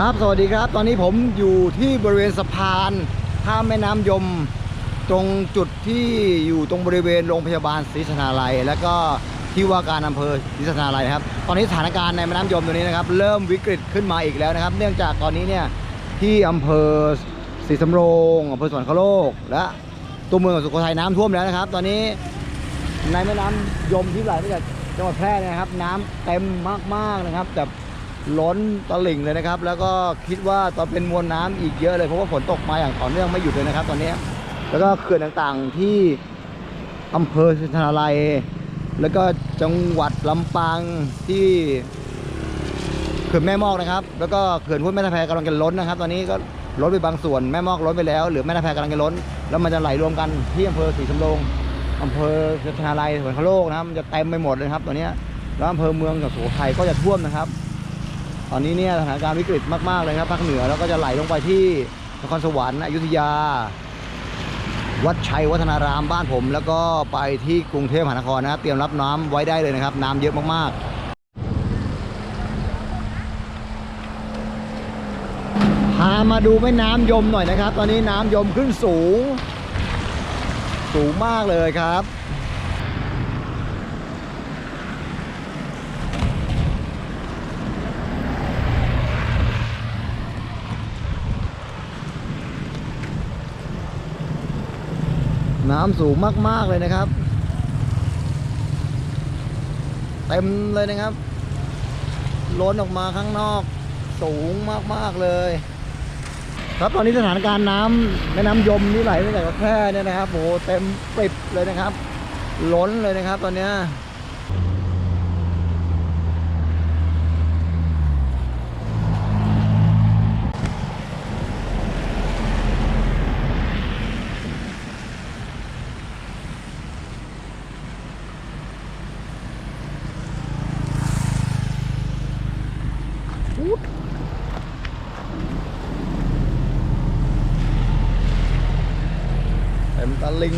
ครับสวัสดีครับ ตอนนี้ผมอยู่ที่บริเวณสะพานข้ามแม่น้ำยม ตรงจุดที่อยู่ตรงบริเวณโรงพยาบาลศรีสนาลัย และก็ที่ว่าการอำเภอศรีสนาลัยนะครับ ตอนนี้สถานการณ์ในแม่น้ำยมตรงนี้นะครับ เริ่มวิกฤตขึ้นมาอีกแล้วนะครับ เนื่องจากตอนนี้เนี่ยที่อำเภอศรีสำโรงอำเภอสวรรคโลก และตัวเมืองสุโขทัยน้ำท่วมแล้วนะครับ ตอนนี้ในแม่น้ำยมที่ไหลมาจากจังหวัดแพร่นะครับ น้ำเต็มมากๆนะครับแบบ ล้นตลิ่งเลยนะครับ แล้วก็คิดว่าตอนเป็นมวลน้ำอีกเยอะเลยเพราะว่าฝนตกมาอย่างต่อเนื่องไม่หยุดเลยนะครับ ตอนนี้ แล้วก็เขื่อนต่างๆที่อำเภอสิทธาลัย แล้วก็จังหวัดลำปางที่เขื่อนแม่มอกนะครับ แล้วก็เขื่อนห้วยแม่ตะแพกำลังจะล้นนะครับ ตอนนี้ก็ล้นไปบางส่วนแม่มอกล้นไปแล้วหรือแม่ตะแพกำลังจะล้น แล้วมันจะไหลรวมกันที่อำเภอศรีสำโรงอำเภอเทนาลัยสวรรคโลกนะครับมันจะเต็มไปหมดเลยครับตอนนี้แล้วอำเภอเมืองกับสุโขทัยก็จะท่วมนะครับ อนนี้เนี่ยสถานการณ์วิกฤตมากๆเลยครับภาคเหนือแล้วก็จะไหลลงไปที่นครสวรรค์อยุธยา วัดชัยวัฒนารามบ้านผม แล้วก็ไปที่กรุงเทพมหานครนะครับเตรียมรับน้ำไว้ได้เลยนะครับ น้ำเยอะมากๆพามาดูแม่น้ำยมหน่อยนะครับ ตอนนี้น้ำยมขึ้นสูง สูงมากเลยครับ น้ำสูงมาก ๆ เลยนะครับ เต็มเลยนะครับ ล้นออกมาข้างนอก สูงมาก ๆ เลย ครับตอนนี้สถานการณ์น้ำแม่น้ำยมนี่ไหลมาจากแพร่เนี่ยนะครับโอ้เต็มปิดเลยนะครับ ล้นเลยนะครับ ตอนเนี้ ตะลิง